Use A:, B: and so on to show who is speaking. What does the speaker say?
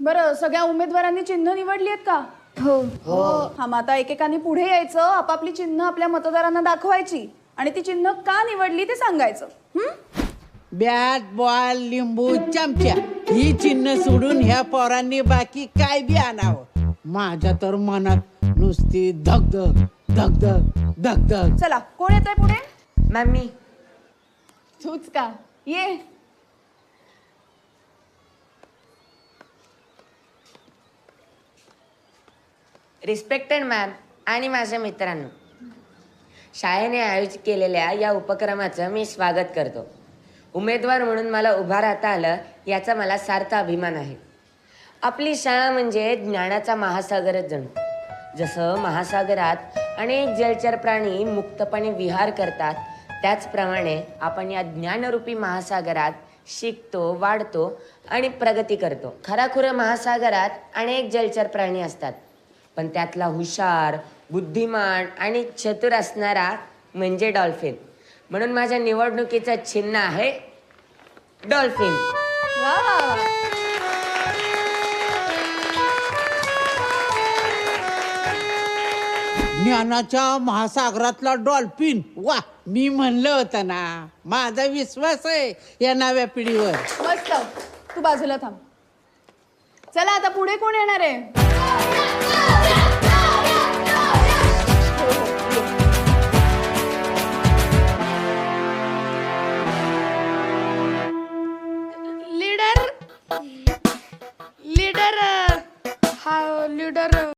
A: बरं सगळ्या उमेदवारांनी चिन्ह निवडली आहेत का?
B: हो.
A: हा. मग आता एकेकाने पुढे यायचं आपापली चिन्ह आपल्या मतदारांना दाखवायची. आणि ती चिन्ह का निवडली ते सांगायचं. हं?
C: बॅट बॉल लिंबू चमच्या ही चिन्ह सोडून ह्या पोरांनी बाकी काय बी आणावं? माझ्या तर मनात नुसती धगधग धगधग धगधग.
A: चला कोण येत आहे पुढे?
B: मॅम मी
A: तूच का? ये.
B: रिस्पेक्टेड मॅम आणि माझ्या मित्रांनो. शाळेने आयोजित केलेल्या या उपक्रमाचं मी स्वागत करतो. उमेदवार म्हणून मला उभा राहता आलं याचा मला सार्थ अभिमान आहे. आपली शाळा म्हणजे ज्ञानाचा महासागरच जणू. जसं महासागरात अनेक जलचर प्राणी मुक्तपणे विहार करतात त्याचप्रमाणे आपण या ज्ञानरूपी महासागरात शिकतो वाढतो आणि प्रगती करतो. खराखुरं महासागरात अनेक जलचर प्राणी असतात. पण त्यातला हुशार बुद्धिमान आणि चतुर असणारा म्हणजे डॉल्फिन. म्हणून माझ्या निवडणुकीचं चिन्ह आहे डॉल्फिन.
C: ज्ञानाच्या महासागरातला डॉल्फिन. वा मी म्हणलं होतं ना. माझा विश्वास आहे या नव्या पिढीवर.
A: मस्त. तू बाजूला थांब. चला आता पुढे कोण येणार आहे? leader. Uh, how leader uh,